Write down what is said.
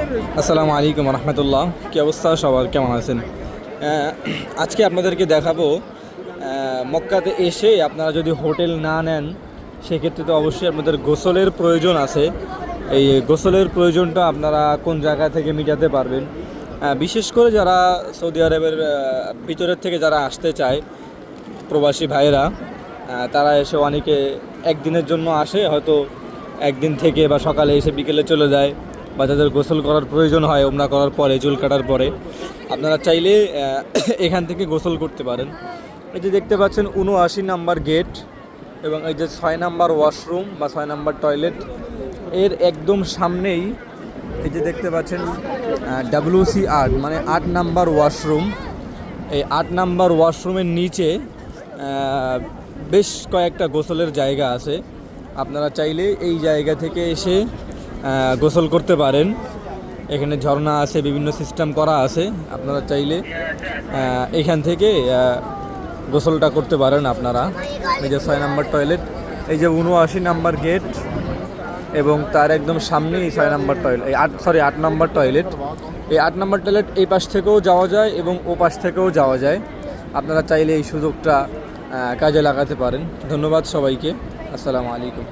আসসালামু আলাইকুম রহমতুল্লাহ। কী অবস্থা সবার? কেমন আছেন? আজকে আপনাদেরকে দেখাবো মক্কাতে এসে আপনারা যদি হোটেল না নেন, সেক্ষেত্রে তো অবশ্যই আপনাদের গোসলের প্রয়োজন আছে। এই গোসলের প্রয়োজনটা আপনারা কোন জায়গা থেকে মেটাতে পারবেন? বিশেষ করে যারা সৌদি আরবের ভিতরের থেকে যারা আসতে চায়, প্রবাসী ভাইয়েরা তারা এসে অনেকে একদিনের জন্য আসে, হয়তো একদিন থেকে বা সকালে এসে বিকেলে চলে যায়। বা যাদের গোসল করার প্রয়োজন হয়, ওমরা করার পরে, চুল কাটার পরে, আপনারা চাইলে এখান থেকে গোসল করতে পারেন। এই যে দেখতে পাচ্ছেন, উনআশি নাম্বার গেট এবং এই যে ছয় নাম্বার ওয়াশরুম বা ছয় নাম্বার টয়লেট, এর একদম সামনেই এই যে দেখতে পাচ্ছেন ডাব্লিউসি আট মানে আট নাম্বার ওয়াশরুম। এই আট নাম্বার ওয়াশরুমের নিচে বেশ কয়েকটা গোসলের জায়গা আছে। আপনারা চাইলে এই জায়গা থেকে এসে গোসল করতে পারেন। এখানে ঝর্ণা আছে, বিভিন্ন সিস্টেম করা আছে। আপনারা চাইলে এখান থেকে গোসলটা করতে পারেন আপনারা। এই যে ছয় নাম্বার টয়লেট এই যে উনআশি নাম্বার গেট এবং তার একদম সামনেই ছয় নাম্বার টয়লেট এই আট সরি আট নাম্বার টয়লেট এই আট নাম্বার টয়লেট এই পাশ থেকেও যাওয়া যায় এবং ও পাশ থেকেও যাওয়া যায়। আপনারা চাইলে এই সুযোগটা কাজে লাগাতে পারেন। ধন্যবাদ সবাইকে। আসসালামু আলাইকুম।